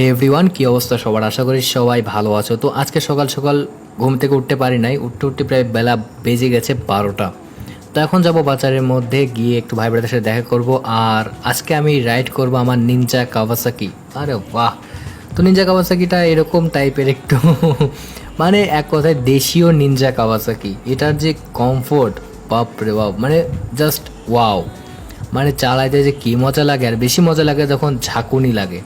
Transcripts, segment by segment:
হে everyone কী অবস্থা সবার? আশা করি সবাই ভালো আছো। তো আজকে সকাল সকাল ঘুম থেকে উঠতে পারি নাই। উঠতে উঠতে প্রায় বেলা বেজে গেছে বারোটা। তো এখন যাব বাজারের মধ্যে গিয়ে একটু ভাই ব্রাদের সাথে দেখা করব। আর আজকে আমি রাইড করব আমার নিনজা কাওয়াসাকি আরে বাহ! তো নিনজা কাওয়াসাকিটা এরকম টাইপের একটু মানে এক কথায় দেশীয় নিনজা কাওয়াসাকি এটার যে কমফোর্ট বাপ রে বাপ! মানে জাস্ট ওয়াও মানে চালাইতে যে কী মজা লাগে, আর বেশি মজা লাগে যখন ঝাঁকুনি লাগে।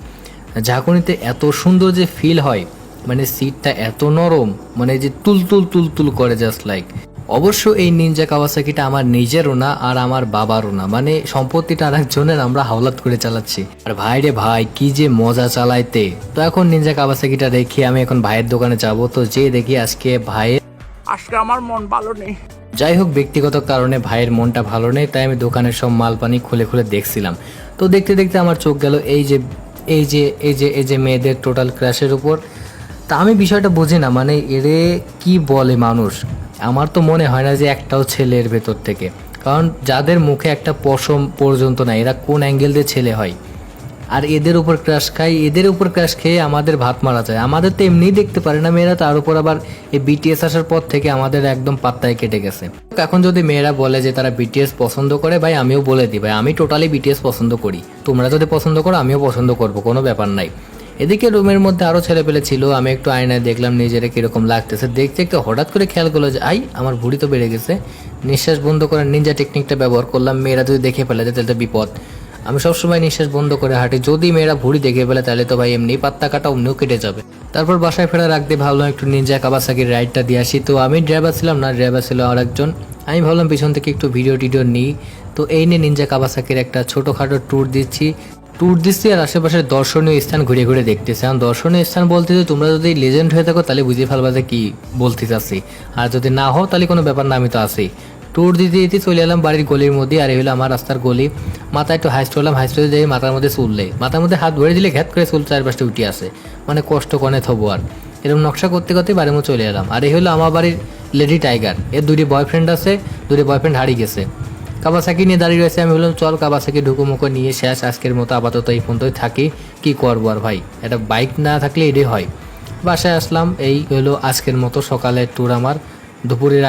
ঝাঁকুনিতে এত সুন্দর যে ফিল হয় মানে সিটটা এত নরম মানে যে তুল তুল তুল তুল করে জাস্ট লাইক অবশ্য এই নিনজা কাওয়াসাকিটা আমার নিজেরও না আর আমার বাবারও না মানে সম্পত্তিটা আর একজনের আমরা হাওলাত করে চালাচ্ছি। আর ভাই রে ভাই কি যে মজা চালাইতে। তো এখন নিনজা কাওয়াসাকিটা রেখে আমি এখন ভাইয়ের দোকানে যাব তো যে দেখি আজকে ভাইয়ের আজকে আমার মন ভালো নেই। যাই হোক ব্যক্তিগত কারণে ভাইয়ের মনটা ভালো নেই তাই আমি দোকানের সব মাল পানি খুলে খুলে দেখছিলাম। তো দেখতে দেখতে আমার চোখ গেল এই যে এই যে এই যে এই যে মেয়েদের টোটাল ক্র্যাশের উপর, তা আমি বিষয়টা বুঝি না। মানে এরে কি বলে মানুষ? আমার তো মনে হয় না যে একটাও ছেলের ভেতর থেকে। কারণ যাদের মুখে একটা পশম পর্যন্ত না এরা কোন অ্যাঙ্গেল দিয়ে ছেলে হয়? আর এদের উপর ক্রাশ খাই, এদের উপর ক্রাশ খেয়ে আমাদের ভাত মারা যায়। আমাদের তো এমনিই দেখতে পারে না মেয়েরা, তার উপর আবার এই বিটিএস আসার পর থেকে আমাদের একদম পাত্তায় কেটে গেছে। এখন যদি মেয়েরা বলে যে তারা বিটিএস পছন্দ করে, ভাই, আমিও বলে দিই, ভাই, আমি টোটালি বিটিএস পছন্দ করি। তোমরা যদি পছন্দ করো, আমিও পছন্দ করব, কোনো ব্যাপার নাই। এদিকে রুমের মধ্যে আরও ছেলেপেলে ছিল, আমি একটু আয়নায় দেখলাম নিজেরা কীরকম লাগতেছে। দেখতে একটু হঠাৎ করে খেয়াল করল যে, আই, আমার ভুড়ি তো বেড়ে গেছে। নিঃশ্বাস বন্ধ করার নিনজা টেকনিকটা ব্যবহার করলাম, মেয়েরা যদি দেখে ফেলে, তাহলে তো বিপদ। আমি সবসময় নিঃশ্বাস বন্ধ করে হাঁটি। যদি মেয়েরা ভুড়ি দেখে ফেলে, তাহলে তো ভাই এমনি পাত্তা কাটা অমনিও কেটে যাবে। তারপর বাসায় ফেরা রাখতে ভাবলাম একটু নিনজা কাবাসাকির রাইডটা দিয়ে আসি। তো আমি ড্রাইভার ছিলাম না ড্রাইভার ছিল আর একজন। আমি ভাবলাম পিছন থেকে একটু ভিডিও টিডিও নিই। তো এই নিয়ে নিনজা কাবাসাকির একটা ছোটোখাটো ট্যুর দিচ্ছি। ট্যুর দিচ্ছি আর আশেপাশের দর্শনীয় স্থান ঘুরে ঘুরে দেখতেছি। এখন দর্শনীয় স্থান বলতে যে তোমরা যদি লেজেন্ড হয়ে থাকো, তাহলে বুঝিয়ে ফেলবা যে কী বলতে চাচ্ছি। আর যদি না হও, তাহলে কোনো ব্যাপার না, আমি তো আছি। ট্যুর দিতে দিতে চলে এলাম বাড়ির গলির মধ্যে আর হলো আমার রাস্তার গলি। মাথায় একটু হাইস্ট হলাম হাইস্ট হয়ে যাই মাথার মধ্যে চুললে মাথার মধ্যে হাত ভরে দিলে ঘ্যাত করে চুল চারপাশটা উঠে আসে। মানে কষ্ট কনে থবো আর। এরকম নকশা করতে করতে বাড়ির মধ্যে চলে এলাম। আর এই হলো আমার বাড়ির লেডি টাইগার। এর দুটি বয়ফ্রেন্ড আছে, দুটি বয়ফ্রেন্ড হারিয়ে গেছে। কাবাসাকি নিয়ে দাঁড়িয়ে রয়েছে, আমি বললাম, চল কাবাসাকি ঢুকুমুকো নিয়ে শেষ। আজকের মতো আপাতত এই পর্যন্তই থাকি। কি করব আর ভাই? এটা বাইক না থাকলে এটাই হয়। বাসায় আসলাম, এই হলো আজকের মতো সকালের ট্যুর আমার। দুপুরের